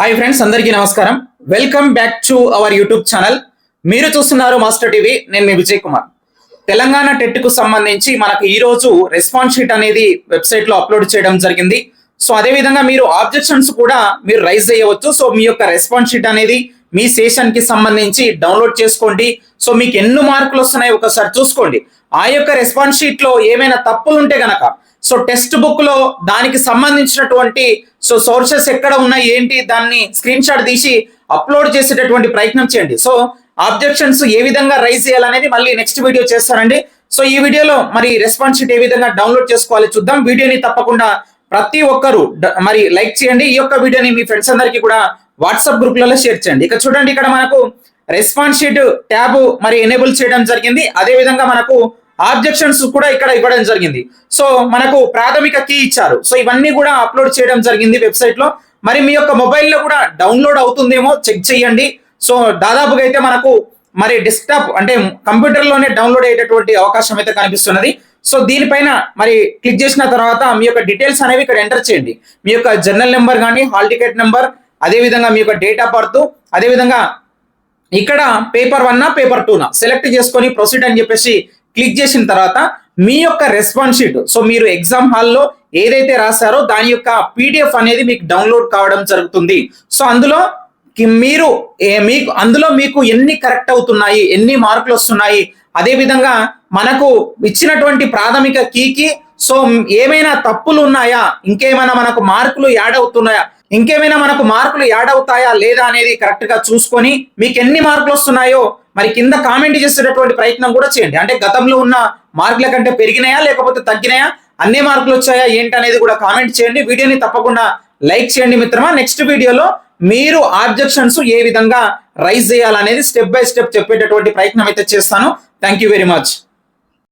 Hi friends అందరికీ నమస్కారం. Welcome back to our YouTube channel మీరు చూస్తున్నారు మాస్టర్ టీవీ నేను మీ విజయ్ కుమార్. తెలంగాణ టెట్కు సంబంధించి మనకు ఈ రోజు రెస్పాన్స్ షీట్ అనేది వెబ్సైట్లో అప్లోడ్ చేయడం జరిగింది. సో అదే విధంగా మీరు ఆబ్జెక్షన్స్ కూడా మీరు రైజ్ చేయవచ్చు. సో మీ యొక్క రెస్పాన్స్ షీట్ అనేది మీ సెషన్కి సంబంధించి డౌన్లోడ్ చేసుకోండి. సో మీకు ఎన్ని మార్కులు వస్తున్నాయి ఒకసారి చూసుకోండి. ఆ యొక్క రెస్పాన్స్ షీట్లో ఏమైనా తప్పులు ఉంటే గనక సో టెక్స్ట్ బుక్లో దానికి సంబంధించినటువంటి సో సోర్సెస్ ఎక్కడ ఉన్నాయి ఏంటి దాన్ని స్క్రీన్ షాట్ తీసి అప్లోడ్ చేసేటటువంటి ప్రయత్నం చేయండి. సో ఆబ్జెక్షన్స్ ఏ విధంగా రైజ్ చేయాలనేది మళ్ళీ నెక్స్ట్ వీడియో చేస్తానండి. సో ఈ వీడియోలో మరి రెస్పాన్స్ షీట్ ఏ విధంగా డౌన్లోడ్ చేసుకోవాలి చూద్దాం. వీడియోని తప్పకుండా ప్రతి ఒక్కరు మరి లైక్ చేయండి. ఈ యొక్క వీడియోని మీ ఫ్రెండ్స్ అందరికీ కూడా వాట్సాప్ గ్రూప్లలో షేర్ చేయండి. ఇక చూడండి ఇక్కడ మనకు రెస్పాన్స్ షీట్ ట్యాబ్ మరి ఎనేబుల్ చేయడం జరిగింది. అదే విధంగా మనకు ఆబ్జెక్షన్స్ కూడా ఇక్కడ ఇవ్వడం జరిగింది. సో మనకు ప్రాథమిక కీ ఇచ్చారు. సో ఇవన్నీ కూడా అప్లోడ్ చేయడం జరిగింది వెబ్సైట్లో మరి మీ యొక్క మొబైల్లో కూడా డౌన్లోడ్ అవుతుందేమో చెక్ చేయండి. సో దాదాపుగా అయితే మనకు మరి డెస్క్టాప్ అంటే కంప్యూటర్లోనే డౌన్లోడ్ అయ్యేటటువంటి అవకాశం అయితే కనిపిస్తున్నది. సో దీనిపైన మరి క్లిక్ చేసిన తర్వాత మీ యొక్క డీటెయిల్స్ అనేవి ఇక్కడ ఎంటర్ చేయండి. మీ యొక్క జర్నల్ నెంబర్ కానీ హాల్ టికెట్ నెంబర్ అదేవిధంగా మీ యొక్క డేట్ ఆఫ్ బర్త్ అదేవిధంగా ఇక్కడ పేపర్ వన్నా పేపర్ టూనా సెలెక్ట్ చేసుకొని ప్రొసీడ్ అని చెప్పేసి క్లిక్ చేసిన తర్వాత మీ యొక్క రెస్పాన్స్ షీట్ సో మీరు ఎగ్జామ్ హాల్లో ఏదైతే రాశారో దాని యొక్క పీడిఎఫ్ అనేది మీకు డౌన్లోడ్ కావడం జరుగుతుంది. సో అందులో మీరు మీకు అందులో మీకు ఎన్ని కరెక్ట్ అవుతున్నాయి ఎన్ని మార్కులు వస్తున్నాయి అదేవిధంగా మనకు ఇచ్చినటువంటి ప్రాథమిక కీకి సో ఏమైనా తప్పులు ఉన్నాయా ఇంకేమైనా మనకు మార్కులు యాడ్ అవుతున్నాయా ఇంకేమైనా మనకు మార్కులు యాడ్ అవుతాయా లేదా అనేది కరెక్ట్గా చూసుకొని మీకు ఎన్ని మార్కులు వస్తున్నాయో మరి కింద కామెంట్ చేసేటటువంటి ప్రయత్నం కూడా చేయండి. అంటే గతంలో ఉన్న మార్కుల కంటే పెరిగినాయా లేకపోతే తగ్గినాయా? అన్ని మార్కులు వచ్చాయా? ఏంటి అనేది కూడా కామెంట్ చేయండి. వీడియోని తప్పకుండా లైక్ చేయండి మిత్రమా. నెక్స్ట్ వీడియోలో మీరు ఆబ్జెక్షన్స్ ఏ విధంగా రైజ్ చేయాలనేది స్టెప్ బై స్టెప్ చెప్పేటటువంటి ప్రయత్నం అయితే చేస్తాను. Thank you very much